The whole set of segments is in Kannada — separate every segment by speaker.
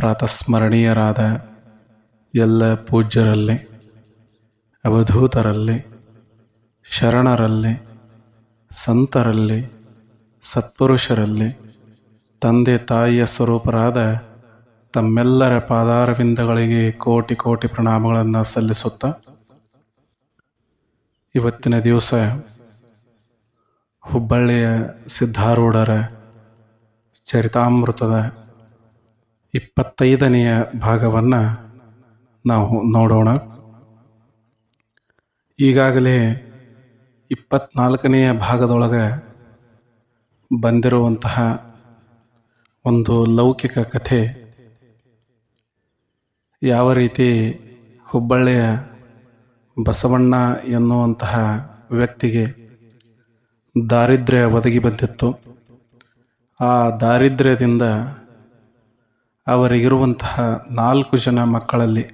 Speaker 1: ಪ್ರಾತಸ್ಮರಣೀಯರಾದ ಎಲ್ಲ ಪೂಜ್ಯರಲ್ಲಿ, ಅವಧೂತರಲ್ಲಿ, ಶರಣರಲ್ಲಿ, ಸಂತರಲ್ಲಿ, ಸತ್ಪುರುಷರಲ್ಲಿ, ತಂದೆ ತಾಯಿಯ ಸ್ವರೂಪರಾದ ತಮ್ಮೆಲ್ಲರ ಪಾದಾರವಿಂದಗಳಿಗೆ ಕೋಟಿ ಕೋಟಿ ಪ್ರಣಾಮಗಳನ್ನು ಸಲ್ಲಿಸುತ್ತ ಇವತ್ತಿನ ದಿವಸ ಹುಬ್ಬಳ್ಳಿಯ ಸಿದ್ಧಾರೂಢರ ಚರಿತಾಮೃತದ ಇಪ್ಪತ್ತೈದನೆಯ ಭಾಗವನ್ನು ನಾವು ನೋಡೋಣ. ಈಗಾಗಲೇ ಇಪ್ಪತ್ನಾಲ್ಕನೆಯ ಭಾಗದೊಳಗೆ ಬಂದಿರುವಂತಹ ಒಂದು ಲೌಕಿಕ ಕಥೆ ಯಾವ ರೀತಿ ಹುಬ್ಬಳ್ಳಿಯ ಬಸವಣ್ಣ ಎನ್ನುವಂತಹ ವ್ಯಕ್ತಿಗೆ ದಾರಿದ್ರ್ಯ ಒದಗಿ ಬಂದಿತ್ತು. ಆ ದಾರಿದ್ರ್ಯದಿಂದ ಅವರಿಗಿರುವಂತಹ ನಾಲ್ಕು ಜನ ಮಕ್ಕಳಲ್ಲಿ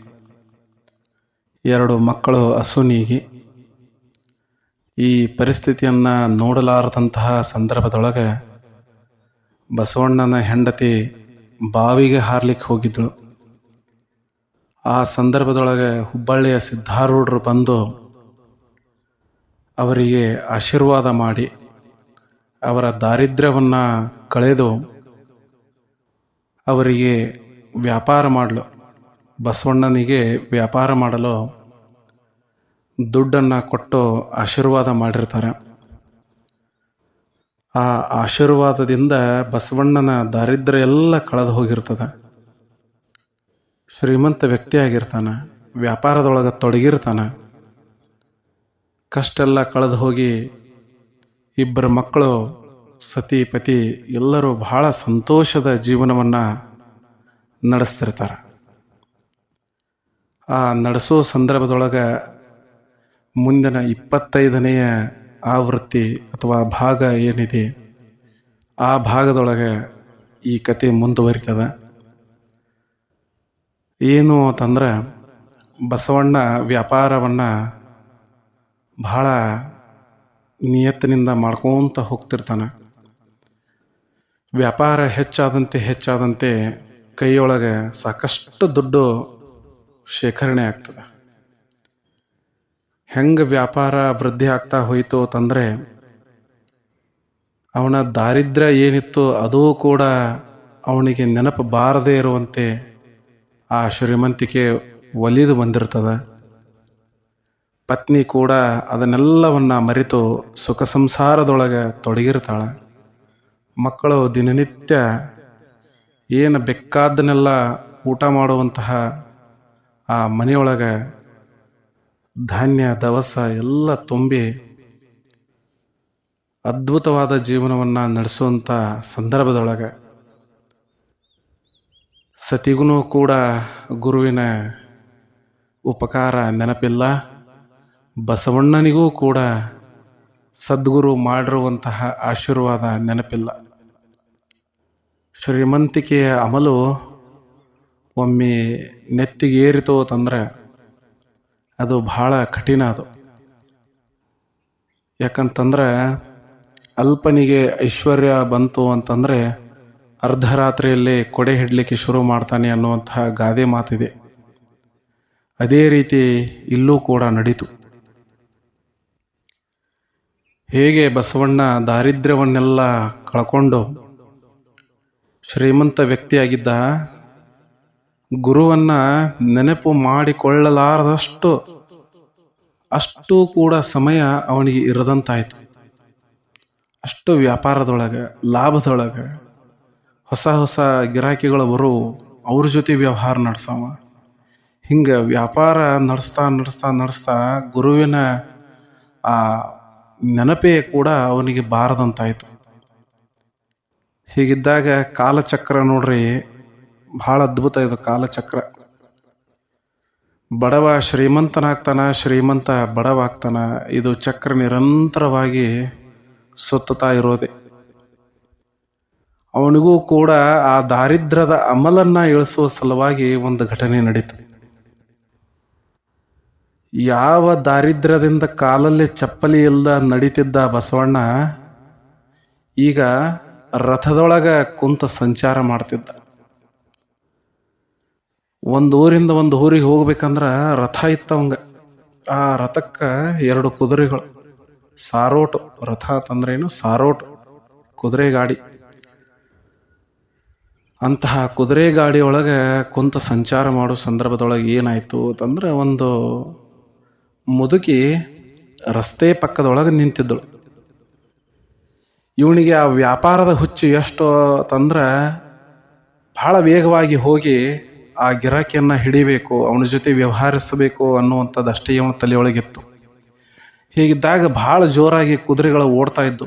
Speaker 1: ಎರಡು ಮಕ್ಕಳು ಅಸುನೀಗಿ ಈ ಪರಿಸ್ಥಿತಿಯನ್ನು ನೋಡಲಾರದಂತಹ ಸಂದರ್ಭದೊಳಗೆ ಬಸವಣ್ಣನ ಹೆಂಡತಿ ಬಾವಿಗೆ ಹಾರ್ಲಿಕ್ಕೆ ಹೋಗಿದ್ದಳು. ಆ ಸಂದರ್ಭದೊಳಗೆ ಹುಬ್ಬಳ್ಳಿಯ ಸಿದ್ಧಾರೂಢರು ಬಂದು ಅವರಿಗೆ ಆಶೀರ್ವಾದ ಮಾಡಿ ಅವರ ದಾರಿದ್ರ್ಯವನ್ನು ಕಳೆದು ಅವರಿಗೆ ವ್ಯಾಪಾರ ಮಾಡಲು. ಬಸವಣ್ಣನಿಗೆ ವ್ಯಾಪಾರ ಮಾಡಲು ದುಡ್ಡನ್ನು ಕೊಟ್ಟು ಆಶೀರ್ವಾದ ಮಾಡಿರ್ತಾರೆ. ಆ ಆಶೀರ್ವಾದದಿಂದ ಬಸವಣ್ಣನ ದಾರಿದ್ರ್ಯ ಎಲ್ಲ ಕಳೆದು ಹೋಗಿರ್ತದೆ. ಶ್ರೀಮಂತ ವ್ಯಕ್ತಿಯಾಗಿರ್ತಾನೆ ವ್ಯಾಪಾರದೊಳಗೆ ತೊಡಗಿರ್ತಾನೆ. ಕಷ್ಟೆಲ್ಲ ಕಳೆದು ಹೋಗಿ ಇಬ್ಬರು ಮಕ್ಕಳು ಸತಿ ಪತಿ ಎಲ್ಲರೂ ಬಹಳ ಸಂತೋಷದ ಜೀವನವನ್ನು ನಡೆಸ್ತಿರ್ತಾರೆ. ಆ ನಡೆಸೋ ಸಂದರ್ಭದೊಳಗೆ ಮುಂದಿನ ಇಪ್ಪತ್ತೈದನೆಯ ಆವೃತ್ತಿ ಅಥವಾ ಭಾಗ ಏನಿದೆ, ಆ ಭಾಗದೊಳಗೆ ಈ ಕತೆ ಮುಂದುವರಿತದೆ. ಏನು ಅಂತಂದ್ರೆ ಬಸವಣ್ಣ ವ್ಯಾಪಾರವನ್ನು ಬಹಳ ನಿಯತ್ತಿನಿಂದ ಮಾಡ್ಕೊತ ಹೋಗ್ತಿರ್ತಾನೆ. ವ್ಯಾಪಾರ ಹೆಚ್ಚಾದಂತೆ ಹೆಚ್ಚಾದಂತೆ ಕೈಯೊಳಗೆ ಸಾಕಷ್ಟು ದುಡ್ಡು ಶೇಖರಣೆ ಆಗ್ತದೆ. ಹೆಂಗೆ ವ್ಯಾಪಾರ ವೃದ್ಧಿ ಆಗ್ತಾ ಹೋಯಿತು ಅಂತಂದರೆ, ಅವನ ದಾರಿದ್ರ್ಯ ಏನಿತ್ತು ಅದೂ ಕೂಡ ಅವನಿಗೆ ನೆನಪು ಬಾರದೇ ಇರುವಂತೆ ಆ ಶ್ರೀಮಂತಿಕೆ ಒಲಿದು ಬಂದಿರ್ತದೆ. ಪತ್ನಿ ಕೂಡ ಅದನ್ನೆಲ್ಲವನ್ನು ಮರೆತು ಸುಖ ಸಂಸಾರದೊಳಗೆ ತೊಡಗಿರ್ತಾಳೆ. ಮಕ್ಕಳು ದಿನನಿತ್ಯ ಏನು ಬೇಕಾದ್ದನ್ನೆಲ್ಲ ಊಟ ಮಾಡುವಂತಹ ಆ ಮನೆಯೊಳಗೆ ಧಾನ್ಯ, ದವಸ ಎಲ್ಲ ತುಂಬಿ ಅದ್ಭುತವಾದ ಜೀವನವನ್ನು ನಡೆಸುವಂಥ ಸಂದರ್ಭದೊಳಗೆ ಸತಿಗೂ ಕೂಡ ಗುರುವಿನ ಉಪಕಾರ ನೆನಪಿಲ್ಲ. ಬಸವಣ್ಣನಿಗೂ ಕೂಡ ಸದ್ಗುರು ಮಾಡಿರುವಂತಹ ಆಶೀರ್ವಾದ ನೆನಪಿಲ್ಲ. ಶ್ರೀಮಂತಿಕೆಯ ಅಮಲು ಒಮ್ಮೆ ನೆತ್ತಿಗೆ ಏರಿತು ಅಂತಂದ್ರೆ ಅದು ಬಹಳ ಕಠಿಣ ಅದು. ಯಾಕಂತಂದ್ರೆ ಅಲ್ಪನಿಗೆ ಐಶ್ವರ್ಯ ಬಂತು ಅಂತಂದರೆ ಅರ್ಧರಾತ್ರಿಯಲ್ಲಿ ಕೊಡೆ ಹಿಡಲಿಕ್ಕೆ ಶುರು ಮಾಡ್ತಾನೆ ಅನ್ನುವಂತಹ ಗಾದೆ ಮಾತಿದೆ. ಅದೇ ರೀತಿ ಇಲ್ಲೂ ಕೂಡ ನಡೀತು. ಹೇಗೆ ಬಸವಣ್ಣ ದಾರಿದ್ರ್ಯವನ್ನೆಲ್ಲ ಕಳ್ಕೊಂಡು ಶ್ರೀಮಂತ ವ್ಯಕ್ತಿಯಾಗಿದ್ದ ಗುರುವನ್ನ ನೆನಪು ಮಾಡಿಕೊಳ್ಳಲಾರದಷ್ಟು, ಅಷ್ಟು ಕೂಡ ಸಮಯ ಅವನಿಗೆ ಇರದಂತಾಯಿತು. ಅಷ್ಟು ವ್ಯಾಪಾರದೊಳಗೆ, ಲಾಭದೊಳಗೆ ಹೊಸ ಹೊಸ ಗಿರಾಕಿಗಳು ಬರು, ಅವ್ರ ಜೊತೆ ವ್ಯವಹಾರ ನಡೆಸವ. ಹಿಂಗೆ ವ್ಯಾಪಾರ ನಡೆಸ್ತಾ ನಡೆಸ್ತಾ ನಡೆಸ್ತಾ ಗುರುವಿನ ಆ ನೆನಪೇ ಕೂಡ ಅವನಿಗೆ ಬಾರದಂತಾಯಿತು. ಹೀಗಿದ್ದಾಗ ಕಾಲಚಕ್ರ ನೋಡ್ರಿ, ಭಾಳ ಅದ್ಭುತ ಇದು ಕಾಲಚಕ್ರ. ಬಡವ ಶ್ರೀಮಂತನಾಗ್ತಾನ, ಶ್ರೀಮಂತ ಬಡವಾಗ್ತಾನ, ಇದು ಚಕ್ರ ನಿರಂತರವಾಗಿ ಸುತ್ತುತ್ತಾ ಇರೋದೆ. ಅವನಿಗೂ ಕೂಡ ಆ ದಾರಿದ್ರ್ಯದ ಅಮಲನ್ನ ಇಳಿಸುವ ಸಲುವಾಗಿ ಒಂದು ಘಟನೆ ನಡೀತು. ಯಾವ ದಾರಿದ್ರ್ಯದಿಂದ ಕಾಲಲ್ಲಿ ಚಪ್ಪಲಿ ಇಲ್ಲದ ನಡೀತಿದ್ದ ಬಸವಣ್ಣ, ಈಗ ರಥದೊಳಗ ಕುಂತ ಸಂಚಾರ ಮಾಡ್ತಿದ್ದ. ಒಂದು ಊರಿಂದ ಒಂದು ಊರಿಗೆ ಹೋಗ್ಬೇಕಂದ್ರ ರಥ ಇತ್ತವಂಗ ಆ ರಥಕ್ಕೆ ಎರಡು ಕುದುರೆಗಳು. ಸಾರೋಟು, ರಥ ತಂದ್ರೇನು ಸಾರೋಟು, ಕುದುರೆ ಗಾಡಿ. ಅಂತಹ ಕುದುರೆ ಗಾಡಿ ಒಳಗೆ ಕುಂತ ಸಂಚಾರ ಮಾಡೋ ಸಂದರ್ಭದೊಳಗೆ ಏನಾಯ್ತು ಅಂತಂದ್ರೆ ಒಂದು ಮುದುಕಿ ರಸ್ತೆ ಪಕ್ಕದೊಳಗೆ ನಿಂತಿದ್ದಳು. ಇವನಿಗೆ ಆ ವ್ಯಾಪಾರದ ಹುಚ್ಚು ಎಷ್ಟು ತಂದ್ರೆ ಬಹಳ ವೇಗವಾಗಿ ಹೋಗಿ ಆ ಗಿರಾಕಿಯನ್ನು ಹಿಡಿಬೇಕು, ಅವನ ಜೊತೆ ವ್ಯವಹರಿಸಬೇಕು ಅನ್ನುವಂಥದ್ದು ಅಷ್ಟೇ ಇವನ ತಲೆಯೊಳಗಿತ್ತು. ಹೀಗಿದ್ದಾಗ ಭಾಳ ಜೋರಾಗಿ ಕುದುರೆಗಳು ಓಡ್ತಾ ಇದ್ದು.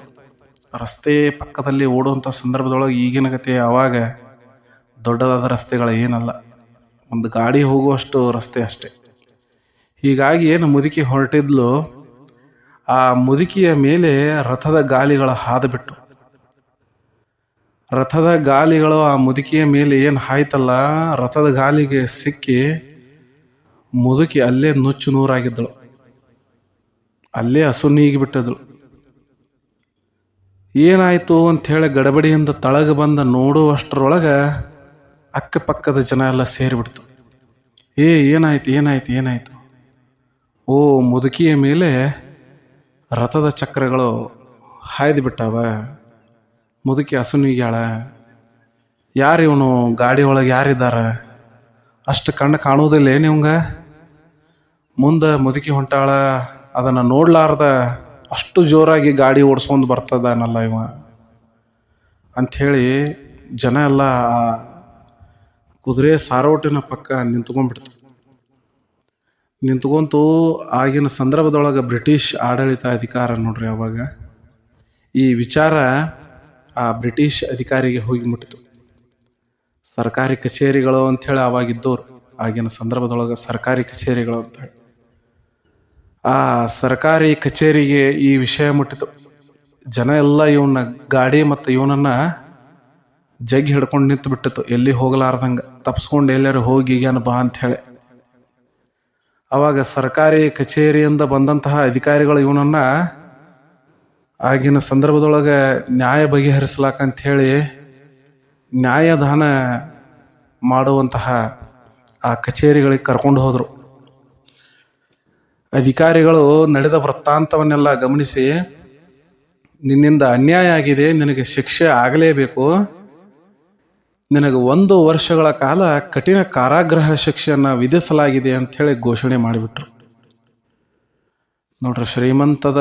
Speaker 1: ರಸ್ತೆ ಪಕ್ಕದಲ್ಲಿ ಓಡುವಂಥ ಸಂದರ್ಭದೊಳಗೆ ಈಗಿನ ಗತಿ ಆವಾಗ ದೊಡ್ಡದಾದ ರಸ್ತೆಗಳು ಏನಲ್ಲ. ಒಂದು ಗಾಡಿ ಹೋಗುವಷ್ಟು ರಸ್ತೆ ಅಷ್ಟೇ. ಹೀಗಾಗಿ ಏನು ಮುದುಕಿ ಹೊರಟಿದ್ಲು ಆ ಮುದುಕಿಯ ಮೇಲೆ ರಥದ ಗಾಲಿಗಳು ಹಾದು ಬಿಟ್ಟು ರಥದ ಗಾಲಿಗಳು ಆ ಮುದುಕಿಯ ಮೇಲೆ ಏನು ಹಾಯ್ತಲ್ಲ, ರಥದ ಗಾಲಿಗೆ ಸಿಕ್ಕಿ ಮುದುಕಿ ಅಲ್ಲೇ ನುಚ್ಚು ನೂರಾಗಿದ್ದಳು. ಅಲ್ಲೇ ಹಸು ನೀಗಿಬಿಟ್ಟಿದ್ಳು ಏನಾಯ್ತು ಅಂಥೇಳಿ ಗಡಬಡಿಯಿಂದ ತಳಗ ಬಂದ ನೋಡುವಷ್ಟರೊಳಗೆ ಅಕ್ಕಪಕ್ಕದ ಜನ ಎಲ್ಲ ಸೇರಿಬಿಡ್ತು. ಏ, ಏನಾಯ್ತು ಏನಾಯ್ತು ಏನಾಯ್ತು? ಓ, ಮುದುಕಿಯ ಮೇಲೆ ರಥದ ಚಕ್ರಗಳು ಹಾಯ್ದು ಬಿಟ್ಟಾವ. ಮುದುಕಿ ಹಸುನಿಗ್ಯಾಳ ಯಾರು ಇವನು? ಗಾಡಿ ಒಳಗೆ ಯಾರಿದ್ದಾರ ಅಷ್ಟು ಕಣ್ಣು ಕಾಣುವುದಿಲ್ಲ ನಿಮ್ಗೆ ಮುಂದೆ ಮುದುಕಿ ಹೊಂಟಾಳ. ಅದನ್ನು ನೋಡ್ಲಾರ್ದ ಅಷ್ಟು ಜೋರಾಗಿ ಗಾಡಿ ಓಡಿಸ್ಕೊಂಡು ಬರ್ತದಾನಲ್ಲ ಇವ. ಅಂಥೇಳಿ ಜನ ಎಲ್ಲ ಕುದುರೆ ಸಾರೋಟಿನ ಪಕ್ಕ ನಿಂತ್ಕೊಂಡ್ಬಿಡ್ತು ನಿಂತ್ಕೊಂತು ಆಗಿನ ಸಂದರ್ಭದೊಳಗೆ ಬ್ರಿಟಿಷ್ ಆಡಳಿತ ಅಧಿಕಾರ ನೋಡ್ರಿ ಅವಾಗ. ಈ ವಿಚಾರ ಆ ಬ್ರಿಟಿಷ್ ಅಧಿಕಾರಿಗೆ ಹೋಗಿ ಮುಟ್ಟಿತು. ಸರ್ಕಾರಿ ಕಚೇರಿಗಳು ಅಂಥೇಳಿ ಅವಾಗಿದ್ದವ್ರು ಆಗಿನ ಸಂದರ್ಭದೊಳಗೆ ಸರ್ಕಾರಿ ಕಚೇರಿಗಳು ಅಂತೇಳಿ ಆ ಸರ್ಕಾರಿ ಕಚೇರಿಗೆ ಈ ವಿಷಯ ಮುಟ್ಟಿತು. ಜನ ಎಲ್ಲ ಇವನ್ನ ಗಾಡಿ ಮತ್ತು ಇವನನ್ನ ಜಗ್ಗಿ ಹಿಡ್ಕೊಂಡು ನಿಂತು ಬಿಟ್ಟಿತ್ತು ಎಲ್ಲಿ ಹೋಗಲಾರ್ದಂಗೆ. ತಪ್ಸ್ಕೊಂಡು ಎಲ್ಲರೂ ಹೋಗಿ ಈಗೇನು ಬಾ ಅಂತ ಹೇಳಿ. ಅವಾಗ ಸರ್ಕಾರಿ ಕಚೇರಿಯಿಂದ ಬಂದಂತಹ ಅಧಿಕಾರಿಗಳು ಇವನನ್ನ ಆಗಿನ ಸಂದರ್ಭದೊಳಗೆ ನ್ಯಾಯ ಬಗೆಹರಿಸ್ಲಾಕಂತ ಹೇಳಿ ನ್ಯಾಯದಾನ ಮಾಡುವಂತಹ ಆ ಕಚೇರಿಗಳಿಗೆ ಕರ್ಕೊಂಡು ಹೋದರು. ಅಧಿಕಾರಿಗಳು ನಡೆದ ವೃತ್ತಾಂತವನ್ನೆಲ್ಲ ಗಮನಿಸಿ, ನಿನ್ನಿಂದ ಅನ್ಯಾಯ ಆಗಿದೆ, ನಿನಗೆ ಶಿಕ್ಷೆ ಆಗಲೇಬೇಕು ನಿನಗೆ ಒಂದು ವರ್ಷಗಳ ಕಾಲ ಕಠಿಣ ಕಾರಾಗೃಹ ಶಿಕ್ಷೆಯನ್ನು ವಿಧಿಸಲಾಗಿದೆ ಅಂಥೇಳಿ ಘೋಷಣೆ ಮಾಡಿಬಿಟ್ರು. ನೋಡ್ರಿ, ಶ್ರೀಮಂತದ,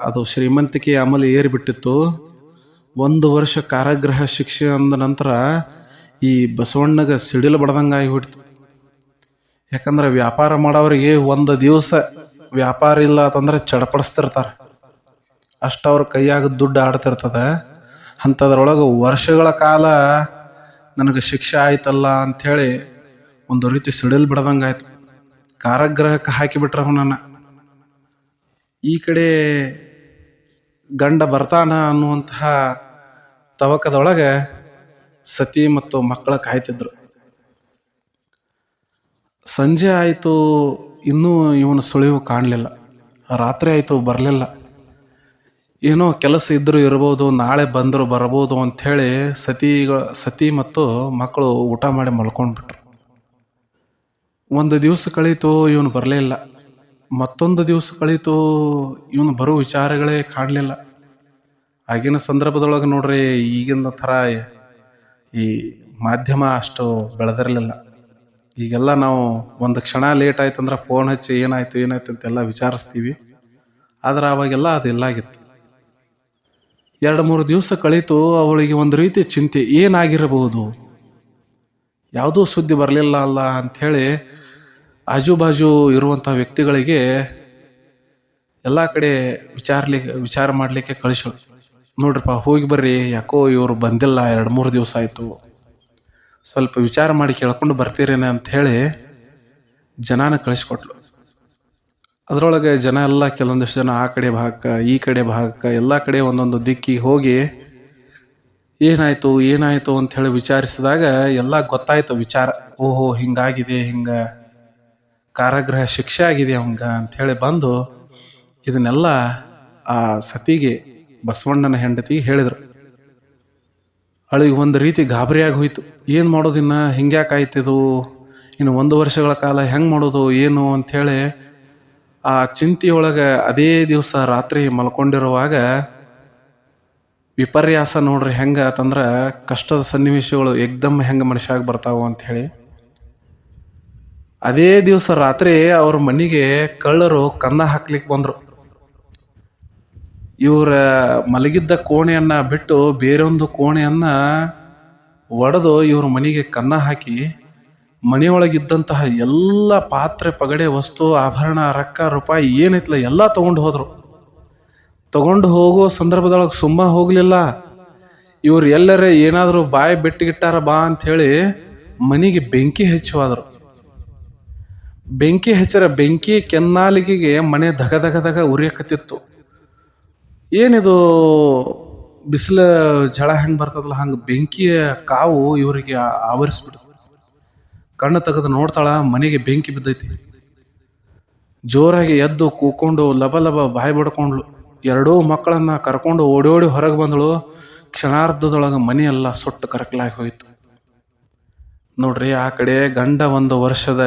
Speaker 1: ಅದು ಶ್ರೀಮಂತಿಕೆ ಅಮಲು ಏರಿಬಿಟ್ಟಿತ್ತು. ಒಂದು ವರ್ಷ ಕಾರಾಗೃಹ ಶಿಕ್ಷೆ ಅಂದ ನಂತರ ಈ ಬಸವಣ್ಣಗೆ ಸಿಡಿಲು ಬಡ್ದಂಗೆ ಆಗಿಬಿಡ್ತು ಯಾಕಂದ್ರೆ ವ್ಯಾಪಾರ ಮಾಡೋರಿಗೆ ಒಂದು ದಿವಸ ವ್ಯಾಪಾರ ಇಲ್ಲ ಅಂತಂದ್ರೆ ಚಡಪಡಿಸ್ತಿರ್ತಾರೆ. ಅಷ್ಟು ಅವ್ರ ಕೈಯಾಗ ದುಡ್ಡು ಆಡ್ತಿರ್ತದೆ. ಅಂಥದ್ರೊಳಗೆ ವರ್ಷಗಳ ಕಾಲ ನನಗೆ ಶಿಕ್ಷೆ ಆಯ್ತಲ್ಲ ಅಂಥೇಳಿ ಒಂದು ರೀತಿ ಸಿಡಿಲ್ ಕಾರಾಗ್ರಹಕ್ಕೆ ಕಾರಾಗೃಹಕ್ಕೆ ಹಾಕಿಬಿಟ್ರ ಅವನನ್ನು. ಈ ಕಡೆ ಗಂಡ ಬರ್ತಾನ ಅನ್ನುವಂತಹ ತವಕದೊಳಗೆ ಸತಿ ಮತ್ತು ಮಕ್ಕಳ ಕಾಯ್ತಿದ್ರು. ಸಂಜೆ ಆಯಿತು, ಇನ್ನೂ ಇವನು ಸುಳಿವು ಕಾಣಲಿಲ್ಲ. ರಾತ್ರಿ ಆಯಿತು, ಬರಲಿಲ್ಲ. ಏನೋ ಕೆಲಸ ಇದ್ದರೂ ಇರ್ಬೋದು, ನಾಳೆ ಬಂದರೂ ಬರ್ಬೋದು ಅಂಥೇಳಿ ಸತಿಗ ಸತಿ ಮತ್ತು ಮಕ್ಕಳು ಊಟ ಮಾಡಿ ಮಲ್ಕೊಂಡ್ಬಿಟ್ರು. ಒಂದು ದಿವಸ ಕಳೀತು, ಇವನು ಬರಲೇ ಇಲ್ಲ. ಮತ್ತೊಂದು ದಿವಸ ಕಳೀತು, ಇವನು ಬರೋ ವಿಚಾರಗಳೇ ಕಾಣಲಿಲ್ಲ. ಆಗಿನ ಸಂದರ್ಭದೊಳಗೆ ನೋಡ್ರಿ, ಈಗಿನ ಥರ ಈ ಮಾಧ್ಯಮ ಅಷ್ಟು ಬೆಳೆದಿರಲಿಲ್ಲ. ಈಗೆಲ್ಲ ನಾವು ಒಂದು ಕ್ಷಣ ಲೇಟ್ ಆಯ್ತು ಅಂದ್ರೆ ಫೋನ್ ಹಚ್ಚಿ ಏನಾಯ್ತು ಏನಾಯ್ತು ಅಂತೆಲ್ಲ ವಿಚಾರಿಸ್ತೀವಿ. ಆದ್ರೆ ಅವಾಗೆಲ್ಲ ಅದೆಲ್ಲಾಗಿತ್ತು ಎರಡು ಮೂರು ದಿವಸ ಕಳೀತು, ಅವಳಿಗೆ ಒಂದು ರೀತಿ ಚಿಂತೆ, ಏನಾಗಿರಬಹುದು? ಯಾವುದೂ ಸುದ್ದಿ ಬರಲಿಲ್ಲ ಅಲ್ಲ ಅಂಥೇಳಿ ಆಜುಬಾಜು ಇರುವಂಥ ವ್ಯಕ್ತಿಗಳಿಗೆ ಎಲ್ಲ ಕಡೆ ವಿಚಾರಲಿಕ್ಕೆ ವಿಚಾರ ಮಾಡಲಿಕ್ಕೆ ಕಳಿಸಳು ನೋಡ್ರಪ್ಪ, ಹೋಗಿ ಬರ್ರಿ, ಯಾಕೋ ಇವರು ಬಂದಿಲ್ಲ ಎರಡು ಮೂರು ದಿವಸ ಆಯಿತು. ಸ್ವಲ್ಪ ವಿಚಾರ ಮಾಡಿ ಕೇಳ್ಕೊಂಡು ಬರ್ತೀರೇನೆ ಅಂತ ಹೇಳಿ ಜನನ ಕಳಿಸ್ಕೊಟ್ಲು. ಅದರೊಳಗೆ ಜನ ಎಲ್ಲ ಕೆಲವೊಂದಿಷ್ಟು ಜನ ಆ ಕಡೆ ಭಾಗಕ್ಕೆ, ಈ ಕಡೆ ಭಾಗಕ್ಕೆ, ಎಲ್ಲ ಕಡೆ ಒಂದೊಂದು ದಿಕ್ಕಿಗೆ ಹೋಗಿ ಏನಾಯಿತು ಏನಾಯಿತು ಅಂಥೇಳಿ ವಿಚಾರಿಸಿದಾಗ ಎಲ್ಲ ಗೊತ್ತಾಯಿತು ವಿಚಾರ. ಓಹೋ, ಹಿಂಗಾಗಿದೆ, ಹಿಂಗ ಕಾರಾಗೃಹ ಶಿಕ್ಷೆ ಆಗಿದೆ ಅವಂಗ ಅಂಥೇಳಿ ಬಂದು ಇದನ್ನೆಲ್ಲ ಆ ಸತಿಗೆ ಬಸವಣ್ಣನ ಹೆಂಡತಿ ಹೇಳಿದರು. ಅವಳಿಗೆ ಒಂದು ರೀತಿ ಗಾಬರಿಯಾಗಿ ಹೋಯಿತು. ಏನು ಮಾಡೋದಿನ್ನ ಹಿಂಗ್ಯಾಕಾಯ್ತಿದು ಇನ್ನು ಒಂದು ವರ್ಷಗಳ ಕಾಲ ಹೆಂಗೆ ಮಾಡೋದು? ಏನು ಅಂಥೇಳಿ ಆ ಚಿಂತೆಯೊಳಗೆ ಅದೇ ದಿವಸ ರಾತ್ರಿ ಮಲ್ಕೊಂಡಿರುವಾಗ ವಿಪರ್ಯಾಸ ನೋಡ್ರಿ ಹೆಂಗೆ ಅಂತಂದ್ರೆ ಕಷ್ಟದ ಸನ್ನಿವೇಶಗಳು ಎಕ್ದಮ್ ಹೆಂಗ ಮನುಷ್ಯಾಗ ಬರ್ತಾವ ಅಂತ ಹೇಳಿ. ಅದೇ ದಿವಸ ರಾತ್ರಿ ಅವ್ರ ಮನೆಗೆ ಕಳ್ಳರು ಕನ್ನ ಹಾಕ್ಲಿಕ್ಕೆ ಬಂದರು. ಇವರ ಮಲಗಿದ್ದ ಕೋಣೆಯನ್ನ ಬಿಟ್ಟು ಬೇರೊಂದು ಕೋಣೆಯನ್ನ ಒಡೆದು ಇವ್ರ ಮನೆಗೆ ಕನ್ನ ಹಾಕಿ ಮನೆಯೊಳಗಿದ್ದಂತಹ ಎಲ್ಲ ಪಾತ್ರೆ, ಪಗಡೆ, ವಸ್ತು, ಆಭರಣ, ರೊಕ್ಕ, ರೂಪಾಯಿ ಏನೈತ್ಲ ಎಲ್ಲ ತಗೊಂಡು ಹೋದರು. ತಗೊಂಡು ಹೋಗೋ ಸಂದರ್ಭದೊಳಗೆ ಸುಮ್ಮ ಹೋಗಲಿಲ್ಲ. ಇವ್ರು ಎಲ್ಲರೇ ಏನಾದರೂ ಬಾಯಿ ಬೆಟ್ಟಿಗಿಟ್ಟಾರ ಬಾ ಅಂತ ಹೇಳಿ ಮನೆಗೆ ಬೆಂಕಿ ಹೆಚ್ಚುವಾದರು. ಬೆಂಕಿ ಹೆಚ್ಚರ ಬೆಂಕಿ ಕೆನ್ನಾಲಿಗೆಗೆ ಮನೆ ಧಗ ಧಗ ಧಗ ಉರಿಯಕತ್ತಿತ್ತು. ಏನಿದು ಬಿಸಿಲ ಝಳ ಹೆಂಗೆ ಬರ್ತದಲ್ಲ ಹಂಗೆ ಬೆಂಕಿಯ ಕಾವು ಇವರಿಗೆ ಆವರಿಸ್ಬಿಡ್ತು. ಕಣ್ಣು ತೆಗೆದು ನೋಡ್ತಾಳ, ಮನೆಗೆ ಬೆಂಕಿ ಬಿದ್ದೈತಿ. ಜೋರಾಗಿ ಎದ್ದು ಕೂಕೊಂಡು ಲಬ ಲಬ ಬಾಯಿ ಬಡ್ಕೊಂಡ್ಳು. ಎರಡೂ ಮಕ್ಕಳನ್ನ ಕರ್ಕೊಂಡು ಓಡಿ ಓಡಿ ಹೊರಗೆ ಬಂದಳು. ಕ್ಷಣಾರ್ಧದೊಳಗೆ ಮನೆಯೆಲ್ಲ ಸುಟ್ಟು ಕರಕಲಾಗಿ ಹೋಯಿತು. ನೋಡ್ರಿ, ಆ ಕಡೆ ಗಂಡ ಒಂದು ವರ್ಷದ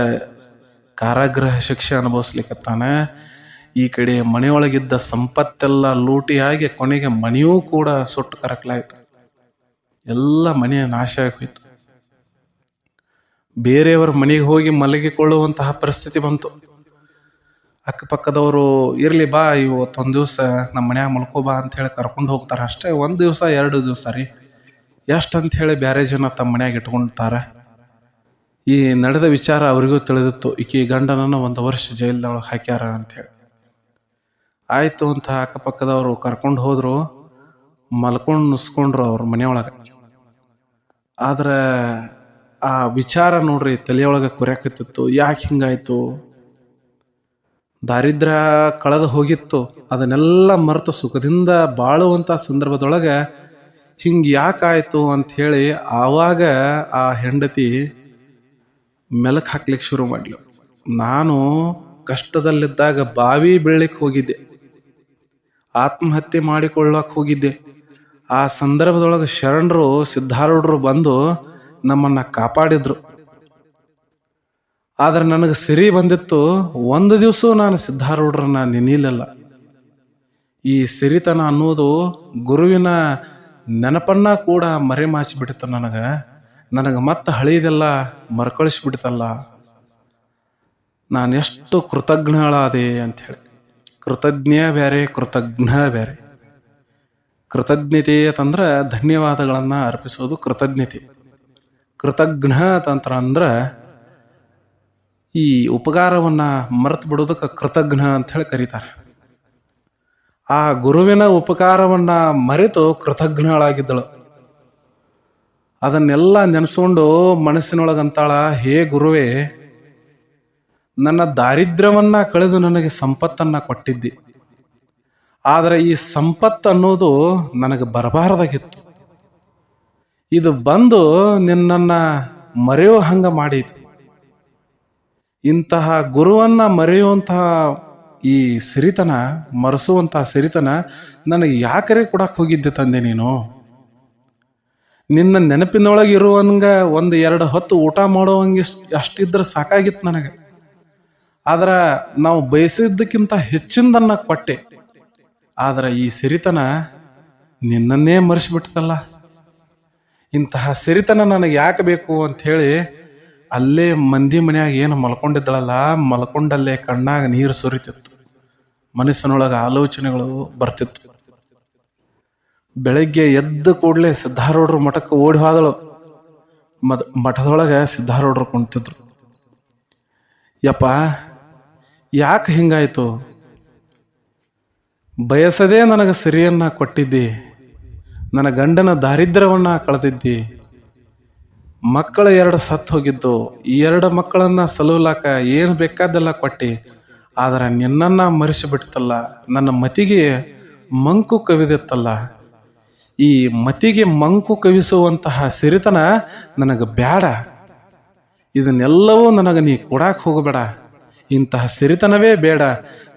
Speaker 1: ಕಾರಾಗೃಹ ಶಿಕ್ಷೆ ಅನುಭವಿಸ್ಲಿಕ್ಕತ್ತಾನೆ ಈ ಕಡೆ ಮನೆಯೊಳಗಿದ್ದ ಸಂಪತ್ತೆಲ್ಲ ಲೂಟಿಯಾಗಿ ಕೊನೆಗೆ ಮನೆಯೂ ಕೂಡ ಸುಟ್ಟು ಕರಕಲಾಯಿತು. ಎಲ್ಲ ಮನೆಯ ನಾಶ ಆಗಿ ಹೋಯ್ತು. ಬೇರೆಯವರ ಮನೆಗೆ ಹೋಗಿ ಮಲಗಿಕೊಳ್ಳುವಂತಹ ಪರಿಸ್ಥಿತಿ ಬಂತು. ಅಕ್ಕಪಕ್ಕದವರು, ಇರಲಿ ಬಾ ಇವತ್ತೊಂದು ದಿವಸ ನಮ್ಮ ಮನ್ಯಾಗ ಮಲ್ಕೋ ಬಾ ಅಂತ ಹೇಳಿ ಕರ್ಕೊಂಡು ಹೋಗ್ತಾರೆ. ಅಷ್ಟೇ ಒಂದು ದಿವಸ, ಎರಡು ದಿವಸ ರೀ. ಎಷ್ಟು ಹೇಳಿ ಬ್ಯಾರೆ ಜನ ತಮ್ಮ ಮನ್ಯಾಗ ಇಟ್ಕೊಂತಾರೆ ಈ ನಡೆದ ವಿಚಾರ ಅವರಿಗೂ ತಿಳಿದಿತ್ತು. ಈಕೆ ಗಂಡನನ್ನು ಒಂದು ವರ್ಷ ಜೈಲಿನೊಳಗೆ ಹಾಕ್ಯಾರ ಅಂಥೇಳಿ ಆಯಿತು ಅಂತ ಅಕ್ಕಪಕ್ಕದವರು ಕರ್ಕೊಂಡು ಹೋದರು. ಮಲ್ಕೊಂಡು ನುಸ್ಕೊಂಡ್ರು ಅವ್ರ ಮನೆಯೊಳಗೆ. ಆದ್ರೆ ಆ ವಿಚಾರ ನೋಡ್ರಿ ತಲೆಯೊಳಗೆ ಕೊರ್ಯಾಕತ್ತಿತ್ತು. ಯಾಕೆ ಹಿಂಗಾಯ್ತು? ದಾರಿದ್ರ ಕಳೆದು ಹೋಗಿತ್ತು. ಅದನ್ನೆಲ್ಲ ಮರೆತು ಸುಖದಿಂದ ಬಾಳುವಂಥ ಸಂದರ್ಭದೊಳಗೆ ಹಿಂಗೆ ಯಾಕಾಯಿತು ಅಂತ ಹೇಳಿ ಆವಾಗ ಆ ಹೆಂಡತಿ ಮೆಲಕ್ ಹಾಕ್ಲಿಕ್ಕೆ ಶುರು ಮಾಡಲು. ನಾನು ಕಷ್ಟದಲ್ಲಿದ್ದಾಗ ಬಾವಿ ಬೀಳಲಿಕ್ಕೆ ಹೋಗಿದ್ದೆ. ಆತ್ಮಹತ್ಯೆ ಮಾಡಿಕೊಳ್ಳಕ್ಕೆ ಹೋಗಿದ್ದೆ. ಆ ಸಂದರ್ಭದೊಳಗೆ ಶರಣರು, ಸಿದ್ಧಾರೂಢರು ಬಂದು ನಮ್ಮನ್ನ ಕಾಪಾಡಿದ್ರು. ಆದ್ರೆ ನನಗೆ ಸಿರಿ ಬಂದಿತ್ತು, ಒಂದು ದಿವಸ ನಾನು ಸಿದ್ಧಾರೂಢರನ್ನ ನೆನೀಲಿಲ್ಲ. ಈ ಸಿರಿತನ ಅನ್ನೋದು ಗುರುವಿನ ನೆನಪನ್ನ ಕೂಡ ಮರೆಮಾಚಿಬಿಡ್ತು ನನಗೆ. ನನಗೆ ಮತ್ತೆ ಹಳಿದೆಲ್ಲ ಮರುಕಳಿಸ್ಬಿಡ್ತಲ್ಲ. ನಾನು ಎಷ್ಟು ಕೃತಜ್ಞಳಾದೆ ಅಂಥೇಳಿ ಕೃತಜ್ಞ ಬೇರೆ ಕೃತಜ್ಞ ಬೇರೆ ಕೃತಜ್ಞತೆ ಅಂತಂದ್ರೆ ಧನ್ಯವಾದಗಳನ್ನು ಅರ್ಪಿಸೋದು ಕೃತಜ್ಞತೆ. ಕೃತಜ್ಞ ತಂತ್ರ ಅಂದ್ರೆ ಈ ಉಪಕಾರವನ್ನ ಮರೆತು ಬಿಡೋದಕ್ಕೆ ಕೃತಜ್ಞ ಅಂತ ಹೇಳಿ ಕರೀತಾರೆ. ಆ ಗುರುವಿನ ಉಪಕಾರವನ್ನ ಮರೆತು ಕೃತಜ್ಞಳಾಗಿದ್ದಳು. ಅದನ್ನೆಲ್ಲ ನೆನೆಸ್ಕೊಂಡು ಮನಸ್ಸಿನೊಳಗಂತಾಳ, ಹೇ ಗುರುವೇ, ನನ್ನ ದಾರಿದ್ರ್ಯವನ್ನು ಕಳೆದು ನನಗೆ ಸಂಪತ್ತನ್ನ ಕೊಟ್ಟಿದ್ದಿ. ಆದರೆ ಈ ಸಂಪತ್ತು ಅನ್ನೋದು ನನಗೆ ಬರಬಾರದಾಗಿತ್ತು. ಇದು ಬಂದು ನಿನ್ನನ್ನ ಮರೆಯೋ ಹಂಗ ಮಾಡಿತು. ಇಂತಹ ಗುರುವನ್ನ ಮರೆಯುವಂತಹ ಈ ಸಿರಿತನ, ಮರೆಸುವಂತಹ ಸಿರಿತನ ನನಗೆ ಯಾಕರೆ ಕೊಡಕ್ಕೆ ಹೋಗಿದ್ದೆ ತಂದೆ ನೀನು? ನಿನ್ನ ನೆನಪಿನೊಳಗೆ ಇರುವಂಗ ಒಂದು ಎರಡು ಹೊತ್ತು ಊಟ ಮಾಡುವಂಗೆ ಅಷ್ಟಿದ್ರೆ ಸಾಕಾಗಿತ್ತು ನನಗೆ. ಆದ್ರೆ ನಾವು ಬಯಸಿದ್ದಕ್ಕಿಂತ ಹೆಚ್ಚಿಂದನ್ನ ಕೊಟ್ಟೆ. ಆದ್ರೆ ಈ ಸಿರಿತನ ನಿನ್ನನ್ನೇ ಮರೆಸಿಬಿಡ್ತಲ್ಲ ಇಂತಹ ಸಿರಿತನ ನನಗೆ ಯಾಕೆ ಬೇಕು ಅಂತ ಹೇಳಿ, ಅಲ್ಲೇ ಮಂದಿ ಮನ್ಯಾಗ ಏನು ಮಲ್ಕೊಂಡಿದ್ದಳಲ್ಲ, ಮಲ್ಕೊಂಡಲ್ಲೇ ಕಣ್ಣಾಗ ನೀರು ಸುರಿತಿತ್ತು. ಮನಸ್ಸಿನೊಳಗೆ ಆಲೋಚನೆಗಳು ಬರ್ತಿತ್ತು. ಬೆಳಗ್ಗೆ ಎದ್ದ ಕೂಡಲೇ ಸಿದ್ಧಾರೂಢರು ಮಠಕ್ಕೆ ಓಡಿ ಹೋದಳು. ಮದ್, ಮಠದೊಳಗೆ ಸಿದ್ಧಾರೂಢರು ಕುಂತಿದ್ರು. ಯಪ್ಪ, ಯಾಕೆ ಹಿಂಗಾಯಿತು? ಬಯಸದೇ ನನಗೆ ಸಿರಿಯನ್ನ ಕೊಟ್ಟಿದ್ದಿ. ನನ್ನ ಗಂಡನ ದಾರಿದ್ರ್ಯವನ್ನ ಕಳೆದಿದ್ದಿ. ಮಕ್ಕಳ ಎರಡು ಸತ್ತು ಹೋಗಿದ್ದು. ಈ ಎರಡು ಮಕ್ಕಳನ್ನ ಸಲುಲಾಕ ಏನು ಬೇಕಾದೆಲ್ಲ ಕೊಟ್ಟಿ. ಆದರೆ ನಿನ್ನನ್ನ ಮರೆಸಿಬಿಡ್ತಲ್ಲ ನನ್ನ ಮತಿಗೆ ಮಂಕು ಕವಿದಿತ್ತಲ್ಲ. ಈ ಮತಿಗೆ ಮಂಕು ಕವಿಸುವಂತಹ ಸಿರಿತನ ನನಗೆ ಬೇಡ ಇದನ್ನೆಲ್ಲವೂ ನನಗೆ ನೀ ಕೊಡಕ್ಕೆ ಹೋಗಬೇಡ. ಇಂತಹ ಸಿರಿತನವೇ ಬೇಡ.